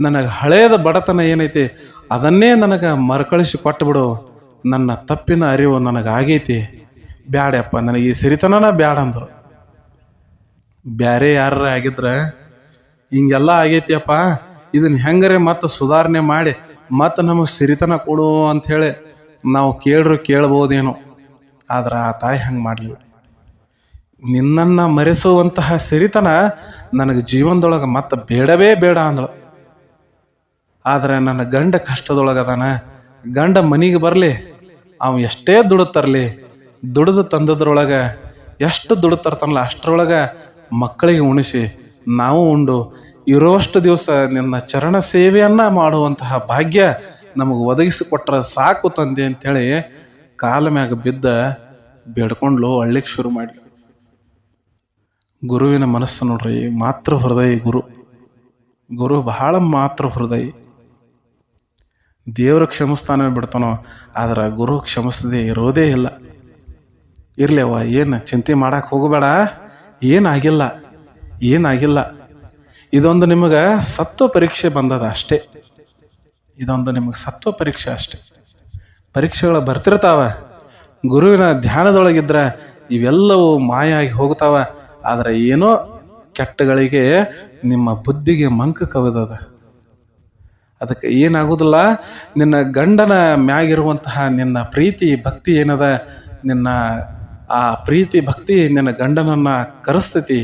Speaker 1: ನನಗೆ ಹಳೆಯದ ಬಡತನ ಏನೈತಿ ಅದನ್ನೇ ನನಗೆ ಮರುಕಳಿಸಿ ಕೊಟ್ಟುಬಿಡು ನನ್ನ ತಪ್ಪಿನ ಅರಿವು ನನಗಾಗೈತಿ. ಬ್ಯಾಡಪ್ಪ, ನನಗೆ ಈ ಸಿರಿತನನ ಬ್ಯಾಡ ಅಂದರು. ಬ್ಯಾರೆ ಯಾರ ಆಗಿದ್ರೆ ಹಿಂಗೆಲ್ಲ ಆಗೈತಿಯಪ್ಪ. ಇದನ್ನ ಹೆಂಗರೆ ಮತ್ತೆ ಸುಧಾರಣೆ ಮಾಡಿ ಮತ್ತೆ ನಮಗೆ ಸಿರಿತನ ಕೊಡು ಅಂಥೇಳಿ ನಾವು ಕೇಳ್ರು ಕೇಳ್ಬೋದೇನೋ. ಆದ್ರೆ ಆ ತಾಯಿ ಹಂಗೆ ಮಾಡಲಿಲ್ಲ ನಿನ್ನನ್ನು ಮರೆಸುವಂತಹ ಸಿರಿತನ ನನಗೆ ಜೀವನದೊಳಗೆ ಮತ್ತೆ ಬೇಡವೇ ಬೇಡ ಅಂದಳು. ಆದರೆ ನನ್ನ ಗಂಡ ಕಷ್ಟದೊಳಗದಾನ. ಗಂಡ ಮನೆಗೆ ಬರಲಿ, ಅವ ಎಷ್ಟೇ ತರಲಿ, ದುಡಿದು ತಂದದ್ರೊಳಗೆ ಎಷ್ಟು ದುಡಿತರ್ತಾನಲ್ಲ ಅಷ್ಟರೊಳಗೆ ಮಕ್ಕಳಿಗೆ ಉಣಿಸಿ ನಾವು ಉಂಡು ಇರೋಷ್ಟು ದಿವಸ ನಿನ್ನ ಚರಣ ಸೇವೆಯನ್ನ ಮಾಡುವಂತಹ ಭಾಗ್ಯ ನಮಗೆ ಒದಗಿಸಿಕೊಟ್ರೆ ಸಾಕು ತಂದೆ ಅಂತೇಳಿ ಕಾಲ ಮ್ಯಾಗ ಬಿದ್ದ ಬೇಡ್ಕೊಂಡ್ಲು ಅಳ್ಳಿಕ್ಕೆ ಶುರು ಮಾಡಿ ಗುರುವಿನ ಮನಸ್ಸು ನೋಡ್ರಿ, ಮಾತೃ ಹೃದಯ ಗುರು. ಗುರು ಬಹಳ ಮಾತೃ ಹೃದಯ. ದೇವ್ರ ಕ್ಷಮಿಸ್ತಾನೆ ಬಿಡ್ತಾನೋ, ಆದ್ರೆ ಗುರು ಕ್ಷಮಿಸದೆ ಇರೋದೇ ಇಲ್ಲ. ಇರ್ಲೇವ ಏನು ಚಿಂತೆ ಮಾಡಕ್ಕೆ ಹೋಗಬೇಡ. ಏನಾಗಿಲ್ಲ ಏನಾಗಿಲ್ಲ ಇದೊಂದು ನಿಮಗೆ ಸತ್ವ ಪರೀಕ್ಷೆ ಬಂದದ ಅಷ್ಟೇ. ಇದೊಂದು ನಿಮಗೆ ಸತ್ವ ಪರೀಕ್ಷೆ ಅಷ್ಟೇ. ಪರೀಕ್ಷೆಗಳು ಬರ್ತಿರ್ತಾವ. ಗುರುವಿನ ಧ್ಯಾನದೊಳಗಿದ್ರೆ ಇವೆಲ್ಲವೂ ಮಾಯಾಗಿ ಹೋಗ್ತಾವ. ಆದರೆ ಏನೋ ಕೆಟ್ಟಗಳಿಗೆ ನಿಮ್ಮ ಬುದ್ಧಿಗೆ ಮಂಕ ಕವಿದದ. ಅದಕ್ಕೆ ಏನಾಗುದಿಲ್ಲ, ನಿನ್ನ ಗಂಡನ ಮ್ಯಾಗಿರುವಂತಹ ನಿನ್ನ ಪ್ರೀತಿ ಭಕ್ತಿ ಏನದ? ನಿನ್ನ ಆ ಪ್ರೀತಿ ಭಕ್ತಿ ನಿನ್ನ ಗಂಡನನ್ನ ಕರೆಸ್ತೈತಿ.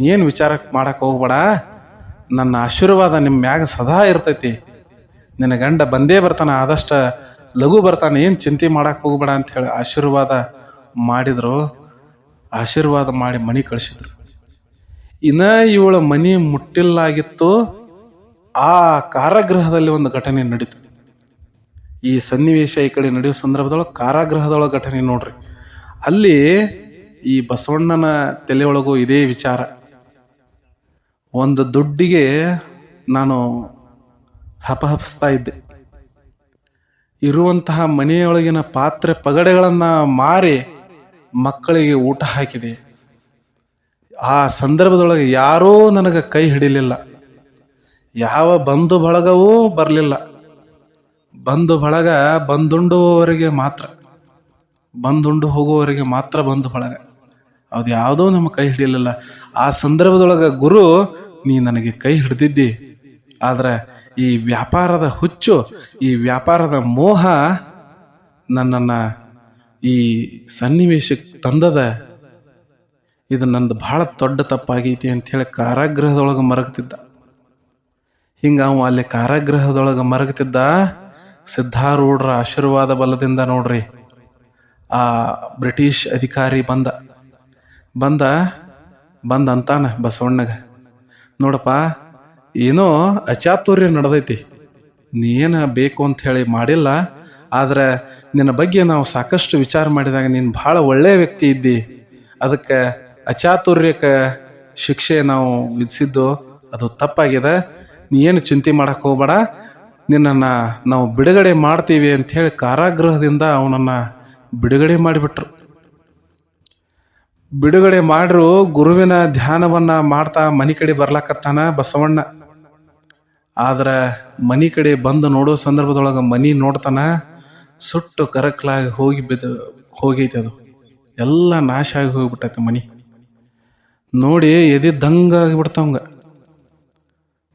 Speaker 1: ಏನು ವಿಚಾರ ಮಾಡಕ್ಕೆ ಹೋಗ್ಬೇಡ. ನನ್ನ ಆಶೀರ್ವಾದ ನಿಮ್ಮ ಮ್ಯಾಗ ಸದಾ ಇರ್ತೈತಿ. ನಿನ್ನ ಗಂಡ ಬಂದೇ ಬರ್ತಾನೆ, ಆದಷ್ಟು ಲಘು ಬರ್ತಾನೆ, ಏನು ಚಿಂತೆ ಮಾಡಕ್ಕೆ ಹೋಗ್ಬೇಡ ಅಂತ ಹೇಳಿ ಆಶೀರ್ವಾದ ಮಾಡಿದರು. ಆಶೀರ್ವಾದ ಮಾಡಿ ಮನೆ ಕಳಿಸಿದ್ರು. ಇನ್ನ ಇವಳ ಮನೆ ಮುಟ್ಟಿಲ್ಲಾಗಿತ್ತು. ಆ ಕಾರಾಗೃಹದಲ್ಲಿ ಒಂದು ಘಟನೆ ನಡೀತು. ಈ ಸನ್ನಿವೇಶ ಈ ಕಡೆ ನಡೆಯುವ ಸಂದರ್ಭದೊಳಗೆ ಕಾರಾಗೃಹದೊಳಗೆ ಘಟನೆ ನೋಡ್ರಿ. ಅಲ್ಲಿ ಈ ಬಸವಣ್ಣನ ತಲೆಯೊಳಗೂ ಇದೇ ವಿಚಾರ. ಒಂದು ದುಡ್ಡಿಗೆ ನಾನು ಹಪಹಪಿಸ್ತಾ ಇದ್ದೆ. ಇರುವಂತಹ ಮನೆಯೊಳಗಿನ ಪಾತ್ರೆ ಪಗಡೆಗಳನ್ನು ಮಾರಿ ಮಕ್ಕಳಿಗೆ ಊಟ ಹಾಕಿದೆ. ಆ ಸಂದರ್ಭದೊಳಗೆ ಯಾರೂ ನನಗೆ ಕೈ ಹಿಡಿಲಿಲ್ಲ. ಯಾವ ಬಂಧು ಬಳಗವೂ ಬರಲಿಲ್ಲ. ಬಂಧು ಬಳಗ ಬಂದುಂಡುವವರಿಗೆ ಮಾತ್ರ, ಬಂದುಂಡು ಹೋಗುವವರಿಗೆ ಮಾತ್ರ ಬಂಧು ಬಳಗ. ಅದು ಯಾವುದೋ ನಮ್ಮ ಕೈ ಹಿಡಿಯಲಿಲ್ಲ ಆ ಸಂದರ್ಭದೊಳಗೆ ಗುರು, ನೀ ನನಗೆ ಕೈ ಹಿಡ್ದಿದ್ದಿ, ಆದ್ರೆ ಈ ವ್ಯಾಪಾರದ ಹುಚ್ಚು, ಈ ವ್ಯಾಪಾರದ ಮೋಹ ನನ್ನನ್ನು ಈ ಸನ್ನಿವೇಶಕ್ಕೆ ತಂದದ. ಇದು ನಂದು ಬಹಳ ದೊಡ್ಡ ತಪ್ಪಾಗೈತಿ ಹೇಳಿ ಕಾರಾಗೃಹದೊಳಗೆ ಮರಗ್ತಿದ್ದ. ಹಿಂಗ ಅವ ಅಲ್ಲಿ ಕಾರಾಗೃಹದೊಳಗ ಮರಗತಿದ್ದ ಸಿದ್ಧಾರೂಢರ ಆಶೀರ್ವಾದ ಬಲದಿಂದ ನೋಡ್ರಿ. ಆ ಬ್ರಿಟಿಷ್ ಅಧಿಕಾರಿ ಬಂದ. ಬಂದ ಬಂದ ಅಂತಾನ ಬಸವಣ್ಣಗ. ನೋಡಪ್ಪ, ಏನೋ ಅಚಾತುರ್ಯ ನಡೆದೈತಿ. ನೀನು ಬೇಕು ಅಂತ ಹೇಳಿ ಮಾಡಿಲ್ಲ, ಆದರೆ ನಿನ್ನ ಬಗ್ಗೆ ನಾವು ಸಾಕಷ್ಟು ವಿಚಾರ ಮಾಡಿದಾಗ ನೀನು ಭಾಳ ಒಳ್ಳೆಯ ವ್ಯಕ್ತಿ ಇದ್ದಿ. ಅದಕ್ಕೆ ಅಚಾತುರ್ಯಕ್ಕೆ ಶಿಕ್ಷೆ ನಾವು ವಿಧಿಸಿದ್ದು ಅದು ತಪ್ಪಾಗಿದೆ. ನೀ ಏನು ಚಿಂತೆ ಮಾಡಕ್ಕೆ ಹೋಗ್ಬೇಡ. ನಿನ್ನನ್ನು ನಾವು ಬಿಡುಗಡೆ ಮಾಡ್ತೀವಿ ಅಂತ ಹೇಳಿ ಕಾರಾಗೃಹದಿಂದ ಅವನನ್ನು ಬಿಡುಗಡೆ ಮಾಡಿಬಿಟ್ರು. ಬಿಡುಗಡೆ ಮಾಡ್ರು ಗುರುವಿನ ಧ್ಯಾನವನ್ನ ಮಾಡ್ತಾ ಮನೆ ಕಡೆ ಬರ್ಲಾಕತ್ತಾನ ಬಸವಣ್ಣ. ಆದ್ರೆ ಮನೆ ಕಡೆ ಬಂದು ನೋಡೋ ಸಂದರ್ಭದೊಳಗೆ ಮನಿ ನೋಡ್ತಾನ ಸುಟ್ಟು ಕರಕ್ಲಾಗಿ ಹೋಗಿ ಬಿದ್ದು, ಹೋಗೈತೆ ಅದು. ಎಲ್ಲ ನಾಶ ಆಗಿ ಹೋಗ್ಬಿಟ್ಟೈತೆ ಮನಿ. ನೋಡಿ ಎದೆ ದಂಗಾಗಿಬಿಡ್ತಾವಂಗ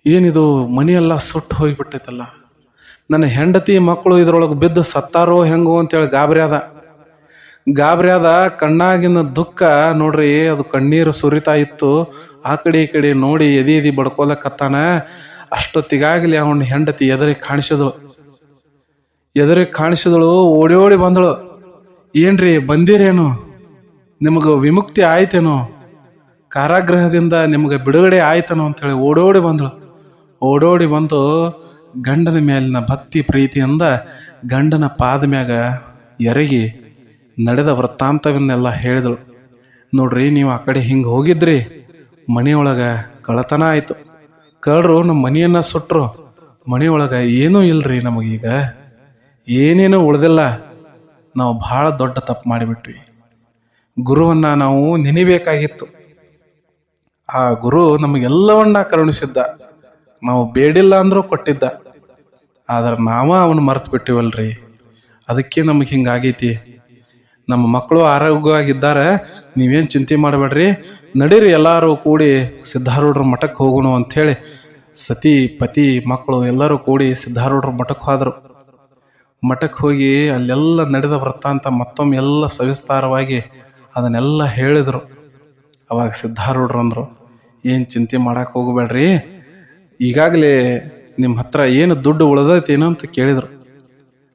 Speaker 1: ಏನಿದು, ಮನೆಯೆಲ್ಲ ಸುಟ್ಟು ಹೋಗಿಬಿಟ್ಟೈತಲ್ಲ. ನನ್ನ ಹೆಂಡತಿ ಮಕ್ಕಳು ಇದ್ರೊಳಗೆ ಬಿದ್ದು ಸತ್ತಾರೋ ಹೆಂಗೋ ಅಂತೇಳಿ ಗಾಬರಿ ಅದ ಗಾಬರಿ ಆದ, ಕಣ್ಣಾಗಿನ ದುಃಖ ನೋಡ್ರಿ, ಅದು ಕಣ್ಣೀರು ಸುರಿತಾ ಇತ್ತು. ಆ ಕಡೆ ಈ ಕಡೆ ನೋಡಿ ಎದಿ ಎದಿ ಬಡ್ಕೋಲಕ್ಕತ್ತಾನ ಅಷ್ಟೊತ್ತಿಗಾಗಲಿ ಅವನ ಹೆಂಡತಿ ಎದುರಿ ಕಾಣಿಸಿದಳು. ಎದುರಿ ಕಾಣಿಸಿದಳು, ಓಡಿ ಓಡಿ ಬಂದಳು. ಏನ್ರಿ, ಬಂದಿರೇನು? ನಿಮಗೆ ವಿಮುಕ್ತಿ ಆಯ್ತೇನೋ? ಕಾರಾಗೃಹದಿಂದ ನಿಮಗೆ ಬಿಡುಗಡೆ ಆಯ್ತನೋ ಅಂತೇಳಿ ಓಡೋಡಿ ಬಂದಳು. ಓಡೋಡಿ ಬಂದು ಗಂಡನ ಮೇಲಿನ ಭಕ್ತಿ ಪ್ರೀತಿಯಿಂದ ಗಂಡನ ಪಾದ ಮ್ಯಾಗ ಎರಗಿ ನಡೆದ ವೃತ್ತಾಂತವನ್ನೆಲ್ಲ ಹೇಳಿದಳು. ನೋಡ್ರಿ, ನೀವು ಆ ಕಡೆ ಹಿಂಗೆ ಹೋಗಿದ್ರಿ, ಮನೆಯೊಳಗೆ ಕಳತನ ಆಯಿತು. ಕಳ್ರು ನಮ್ಮ ಮನೆಯನ್ನು ಸುಟ್ಟರು ಮನೆಯೊಳಗೆ ಏನೂ ಇಲ್ರಿ ನಮಗೀಗ. ಏನೇನೂ ಉಳ್ದಿಲ್ಲ. ನಾವು ಭಾಳ ದೊಡ್ಡ ತಪ್ಪು ಮಾಡಿಬಿಟ್ವಿ. ಗುರುವನ್ನ ನಾವು ನೆನಿಬೇಕಾಗಿತ್ತು. ಆ ಗುರು ನಮಗೆಲ್ಲವನ್ನ ಕರುಣಿಸಿದ್ದ. ನಾವು ಬೇಡಿಲ್ಲ ಅಂದ್ರೂ ಕೊಟ್ಟಿದ್ದ. ಆದ್ರೆ ನಾವ ಅವನು ಮರ್ತು ಬಿಟ್ಟಿವಲ್ರಿ ಅದಕ್ಕೆ ನಮಗೆ ಹಿಂಗಾಗೈತಿ. ನಮ್ಮ ಮಕ್ಕಳು ಆರೋಗ್ಯವಾಗಿದ್ದಾರೆ. ನೀವೇನು ಚಿಂತೆ ಮಾಡಬೇಡ್ರಿ. ನಡೀರಿ ಎಲ್ಲರೂ ಕೂಡಿ ಸಿದ್ಧಾರೂಢರ ಮಠಕ್ಕೆ ಹೋಗೋಣ ಅಂಥೇಳಿ ಸತಿ, ಪತಿ ಮಕ್ಕಳು ಎಲ್ಲರೂ ಕೂಡಿ ಸಿದ್ಧಾರೂಢರ ಮಠಕ್ಕೆ ಹೋದರು. ಮಠಕ್ಕೆ ಹೋಗಿ ಅಲ್ಲೆಲ್ಲ ನಡೆದ ವೃತ್ತಾಂತ ಮತ್ತೊಮ್ಮೆ ಎಲ್ಲ ಸವಿಸ್ತಾರವಾಗಿ ಅದನ್ನೆಲ್ಲ ಹೇಳಿದರು. ಅವಾಗ ಸಿದ್ಧಾರೂಢರು ಅಂದರು ಏನು ಚಿಂತೆ ಮಾಡಕ್ಕೆ ಹೋಗಬೇಡ್ರಿ. ಈಗಾಗಲೇ ನಿಮ್ಮ ಹತ್ರ ಏನು ದುಡ್ಡು ಉಳ್ದೈತೇನೋ ಅಂತ ಕೇಳಿದರು.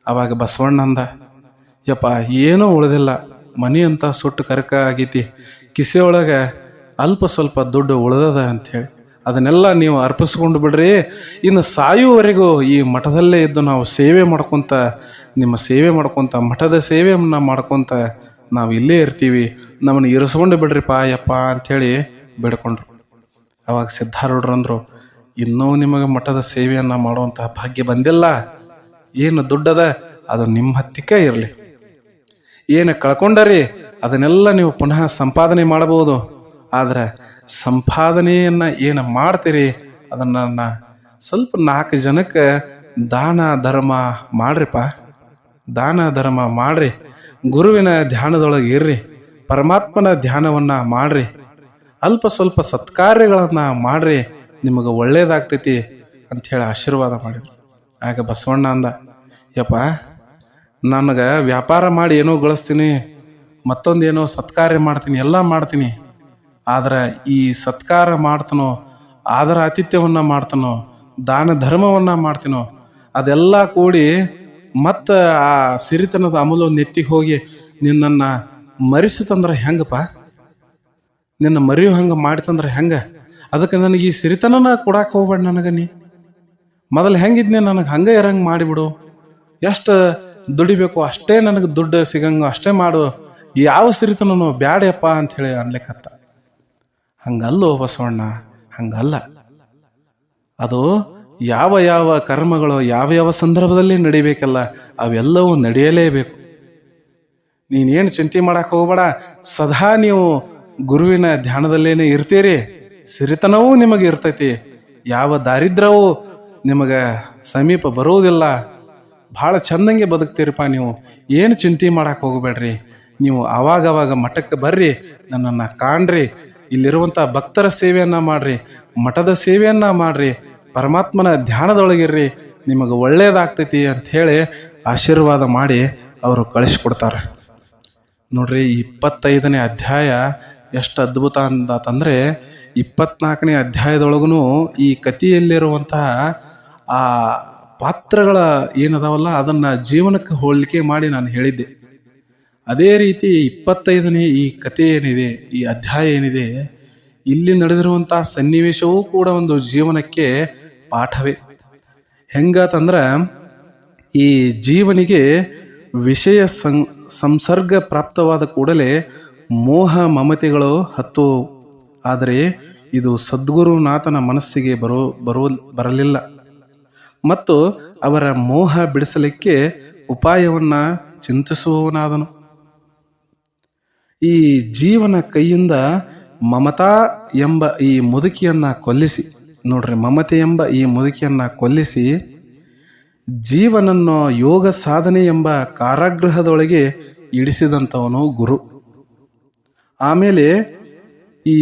Speaker 1: ಆವಾಗ ಬಸವಣ್ಣ ಅಂದ, ಯಪ್ಪ, ಏನೂ ಉಳ್ದಿಲ್ಲ. ಮನಿ ಅಂತ ಸುಟ್ಟು ಕರಕ ಆಗೈತಿ. ಕಿಸೆಯೊಳಗೆ ಅಲ್ಪ ಸ್ವಲ್ಪ ದುಡ್ಡು ಉಳ್ದದ ಅಂಥೇಳಿ ಅದನ್ನೆಲ್ಲ ನೀವು ಅರ್ಪಿಸ್ಕೊಂಡು ಬಿಡ್ರಿ. ಇನ್ನು ಸಾಯುವವರೆಗೂ ಈ ಮಠದಲ್ಲೇ ಇದ್ದು ನಾವು ಸೇವೆ ಮಾಡ್ಕೊತ, ನಿಮ್ಮ ಸೇವೆ ಮಾಡ್ಕೊತ, ಮಠದ ಸೇವೆಯನ್ನು ಮಾಡ್ಕೊತ ನಾವು ಇಲ್ಲೇ ಇರ್ತೀವಿ. ನಮ್ಮನ್ನು ಇರಿಸ್ಕೊಂಡು ಬಿಡ್ರಿಪ್ಪ, ಯಪ್ಪ ಅಂಥೇಳಿ ಬೇಡ್ಕೊಂಡ್ರು. ಅವಾಗ ಸಿದ್ಧಾರೂಢರಂದ್ರು ಇನ್ನೂ ನಿಮಗೆ ಮಠದ ಸೇವೆಯನ್ನು ಮಾಡುವಂತಹ ಭಾಗ್ಯ ಬಂದಿಲ್ಲ. ಏನು ದುಡ್ಡದ? ಅದು ನಿಮ್ಮ ಹತ್ತಿಕ ಇರಲಿ. ಏನು ಕಳ್ಕೊಂಡರಿ? ಅದನ್ನೆಲ್ಲ ನೀವು ಪುನಃ ಸಂಪಾದನೆ ಮಾಡಬಹುದು. ಆದ್ರೆ ಸಂಪಾದನೆಯನ್ನ ಏನು ಮಾಡ್ತೀರಿ? ಅದನ್ನ ಸ್ವಲ್ಪ ನಾಲ್ಕು ಜನಕ್ಕೆ ದಾನ, ಧರ್ಮ ಮಾಡ್ರಿಪ್ಪ. ದಾನ, ಧರ್ಮ ಮಾಡ್ರಿ. ಗುರುವಿನ ಧ್ಯಾನದೊಳಗೆ ಇರ್ರಿ. ಪರಮಾತ್ಮನ ಧ್ಯಾನವನ್ನ ಮಾಡ್ರಿ. ಅಲ್ಪ ಸ್ವಲ್ಪ ಸತ್ಕಾರ್ಯಗಳನ್ನ ಮಾಡ್ರಿ. ನಿಮಗೆ ಒಳ್ಳೇದಾಗ್ತೈತಿ ಅಂಥೇಳಿ ಆಶೀರ್ವಾದ ಮಾಡಿದ್ರು. ಆಗ ಬಸವಣ್ಣ ಅಂದ, ಯಪ್ಪ, ನನಗೆ ವ್ಯಾಪಾರ ಮಾಡಿ ಏನೋ ಗಳಿಸ್ತೀನಿ ಮತ್ತೊಂದೇನೋ ಸತ್ಕಾರ್ಯ ಮಾಡ್ತೀನಿ, ಎಲ್ಲ ಮಾಡ್ತೀನಿ. ಆದ್ರೆ ಈ ಸತ್ಕಾರ ಮಾಡ್ತನೋ, ಆದರ ಆತಿಥ್ಯವನ್ನು ಮಾಡ್ತನೋ, ದಾನ ಧರ್ಮವನ್ನ ಮಾಡ್ತೀನೋ, ಅದೆಲ್ಲ ಕೂಡಿ ಮತ್ತು ಆ ಸಿರಿತನದ ಅಮಲು ನೆತ್ತಿಗೆ ಹೋಗಿ ನಿನ್ನನ್ನು ಮರಿಸಿತಂದ್ರೆ ಹೆಂಗಪ್ಪ? ನಿನ್ನ ಮರಿಯು ಹಂಗೆ ಮಾಡಿತಂದ್ರೆ ಹೆಂಗೆ? ಅದಕ್ಕೆ ನನಗೆ ಈ ಸಿರಿತನನ ಕೊಡಕ್ಕೆ ಹೋಗ್ಬೇಡ ನನಗೆ ನೀ. ಮೊದಲು ಹೆಂಗಿದ್ನೆ ನನಗೆ ಹಂಗೆ ಇರಂಗೆ ಮಾಡಿಬಿಡು. ಎಷ್ಟು ದುಡಿಬೇಕು ಅಷ್ಟೇ ನನಗೆ ದುಡ್ಡು ಸಿಗಂಗ, ಅಷ್ಟೇ ಮಾಡು. ಯಾವ ಸಿರಿತನೂ ಬ್ಯಾಡಪ್ಪ ಅಂಥೇಳಿ ಅನ್ಲಿಕ್ಕತ್ತ. ಹಂಗಲ್ಲೋ ಬಸವಣ್ಣ, ಹಂಗಲ್ಲ. ಅದು ಯಾವ ಯಾವ ಕರ್ಮಗಳು ಯಾವ ಯಾವ ಸಂದರ್ಭದಲ್ಲಿ ನಡಿಬೇಕಲ್ಲ ಅವೆಲ್ಲವೂ ನಡೆಯಲೇಬೇಕು. ನೀನೇನು ಚಿಂತೆ ಮಾಡಕ್ಕೆ ಹೋಗ್ಬೇಡ. ಸದಾ ನೀವು ಗುರುವಿನ ಧ್ಯಾನದಲ್ಲೇನೆ ಇರ್ತೀರಿ. ಸಿರಿತನವೂ ನಿಮಗೆ ಇರ್ತೈತಿ. ಯಾವ ದಾರಿದ್ರ್ಯವೂ ನಿಮಗೆ ಸಮೀಪ ಬರುವುದಿಲ್ಲ. ಭಾಳ ಚಂದಂಗೆ ಬದುಕ್ತೀರಪ್ಪ ನೀವು. ಏನು ಚಿಂತೆ ಮಾಡಕ್ಕೆ ಹೋಗಬೇಡ್ರಿ. ನೀವು ಆವಾಗವಾಗ ಮಠಕ್ಕೆ ಬರ್ರಿ, ನನ್ನನ್ನು ಕಾಣ್ರಿ. ಇಲ್ಲಿರುವಂಥ ಭಕ್ತರ ಸೇವೆಯನ್ನು ಮಾಡ್ರಿ, ಮಠದ ಸೇವೆಯನ್ನು ಮಾಡ್ರಿ. ಪರಮಾತ್ಮನ ಧ್ಯಾನದೊಳಗಿರ್ರಿ. ನಿಮಗೆ ಒಳ್ಳೇದಾಗ್ತೈತಿ ಅಂತ ಹೇಳಿ ಆಶೀರ್ವಾದ ಮಾಡಿ ಅವರು ಕಳಿಸ್ಕೊಡ್ತಾರೆ. ನೋಡ್ರಿ, ಇಪ್ಪತ್ತೈದನೇ ಅಧ್ಯಾಯ ಎಷ್ಟು ಅದ್ಭುತ ಅಂತಂದ್ರೆ ಇಪ್ಪತ್ನಾಲ್ಕನೇ ಅಧ್ಯಾಯದೊಳಗೂ ಈ ಕಥೆಯಲ್ಲಿರುವಂತಹ ಆ ಪಾತ್ರಗಳ ಏನದಾವಲ್ಲ, ಅದನ್ನು ಜೀವನಕ್ಕೆ ಹೋಲಿಕೆ ಮಾಡಿ ನಾನು ಹೇಳಿದ್ದೆ. ಅದೇ ರೀತಿ ಇಪ್ಪತ್ತೈದನೇ ಈ ಕಥೆ ಏನಿದೆ, ಈ ಅಧ್ಯಾಯ ಏನಿದೆ, ಇಲ್ಲಿ ನಡೆದಿರುವಂತಹ ಸನ್ನಿವೇಶವೂ ಕೂಡ ಒಂದು ಜೀವನಕ್ಕೆ ಪಾಠವೇ. ಹೆಂಗಾತಂದ್ರೆ, ಈ ಜೀವನಿಗೆ ವಿಷಯ ಸಂಸರ್ಗ ಪ್ರಾಪ್ತವಾದ ಕೂಡಲೇ ಮೋಹ ಮಮತೆಗಳು ಹತ್ತು ಆದರೆ ಇದು ಸದ್ಗುರುನಾಥನ ಮನಸ್ಸಿಗೆ ಬರೋ ಬರೋ, ಬರಲಿಲ್ಲ. ಮತ್ತು ಅವರ ಮೋಹ ಬಿಡಿಸಲಿಕ್ಕೆ ಉಪಾಯವನ್ನ ಚಿಂತಿಸುವವನಾದನು. ಈ ಜೀವನ ಕೈಯಿಂದ ಮಮತಾ ಎಂಬ ಈ ಮುದುಕಿಯನ್ನ ಕೊಲ್ಲಿಸಿ, ನೋಡ್ರಿ ಮಮತೆ ಎಂಬ ಈ ಮುದುಕಿಯನ್ನ ಕೊಲ್ಲಿಸಿ, ಜೀವನನ್ನು ಯೋಗ ಸಾಧನೆ ಎಂಬ ಕಾರಾಗೃಹದೊಳಗೆ ಇಡಿಸಿದಂಥವನು ಗುರು. ಆಮೇಲೆ ಈ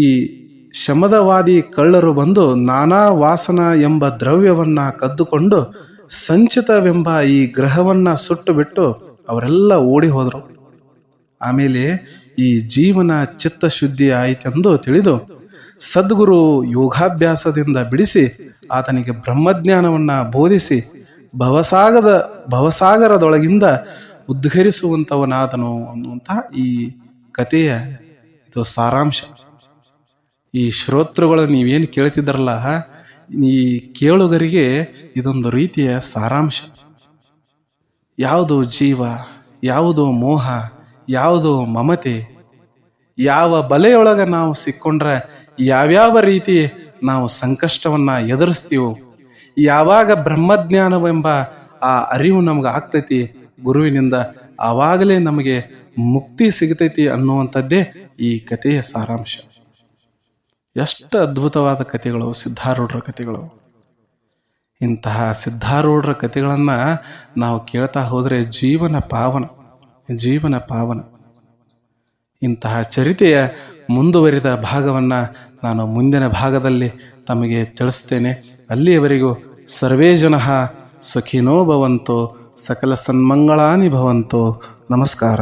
Speaker 1: ಶಮದವಾದಿ ಕಳ್ಳರು ಬಂದು ನಾನಾ ವಾಸನ ಎಂಬ ದ್ರವ್ಯವನ್ನ ಕದ್ದುಕೊಂಡು ಸಂಚಿತವೆಂಬ ಈ ಗ್ರಹವನ್ನ ಸುಟ್ಟು ಬಿಟ್ಟು ಅವರೆಲ್ಲ ಓಡಿ ಹೋದರು. ಆಮೇಲೆ ಈ ಜೀವನ ಚಿತ್ತ ಶುದ್ಧಿ ಆಯಿತೆಂದು ತಿಳಿದು ಸದ್ಗುರು ಯೋಗಾಭ್ಯಾಸದಿಂದ ಬಿಡಿಸಿ ಆತನಿಗೆ ಬ್ರಹ್ಮಜ್ಞಾನವನ್ನ ಬೋಧಿಸಿ ಭವಸಾಗದ, ಭವಸಾಗರದೊಳಗಿಂದ ಉದ್ಘರಿಸುವಂಥವನಾದನು ಅನ್ನುವಂತಹ ಈ ಕಥೆಯ ಇದು ಸಾರಾಂಶ. ಈ ಶ್ರೋತೃಗಳು ನೀವೇನು ಕೇಳ್ತಿದ್ರಲ್ಲ ಈ ಕೇಳುಗರಿಗೆ ಇದೊಂದು ರೀತಿಯ ಸಾರಾಂಶ. ಯಾವುದು ಜೀವ, ಯಾವುದು ಮೋಹ, ಯಾವುದು ಮಮತೆ, ಯಾವ ಬಲೆಯೊಳಗೆ ನಾವು ಸಿಕ್ಕೊಂಡ್ರೆ ಯಾವ್ಯಾವ ರೀತಿ ನಾವು ಸಂಕಷ್ಟವನ್ನ ಎದುರಿಸ್ತೀವೋ, ಯಾವಾಗ ಬ್ರಹ್ಮಜ್ಞಾನವೆಂಬ ಆ ಅರಿವು ನಮ್ಗೆ ಆಗ್ತೈತಿ, ಗುರುವಿನಿಂದ ಆವಾಗಲೇ ನಮಗೆ ಮುಕ್ತಿ ಸಿಗತೈತಿ ಅನ್ನುವಂಥದ್ದೇ ಈ ಕಥೆಯ ಸಾರಾಂಶ. ಎಷ್ಟು ಅದ್ಭುತವಾದ ಕಥೆಗಳು, ಸಿದ್ಧಾರೂಢರ ಕಥೆಗಳು. ಇಂತಹ ಸಿದ್ಧಾರೂಢರ ಕಥೆಗಳನ್ನು ನಾವು ಕೇಳ್ತಾ ಹೋದರೆ ಜೀವನ ಪಾವನ ಜೀವನ ಪಾವನ. ಇಂತಹ ಚರಿತೆಯ ಮುಂದುವರಿದ ಭಾಗವನ್ನು ನಾನು ಮುಂದಿನ ಭಾಗದಲ್ಲಿ ತಮಗೆ ತಿಳಿಸ್ತೇನೆ. ಅಲ್ಲಿಯವರೆಗೂ ಸರ್ವೇ ಜನ ಸುಖಿನೋ ಭವಂತೋ, ಸಕಲ ಸನ್ಮಂಗಳಾನಿ ಭವಂತೋ. ನಮಸ್ಕಾರ.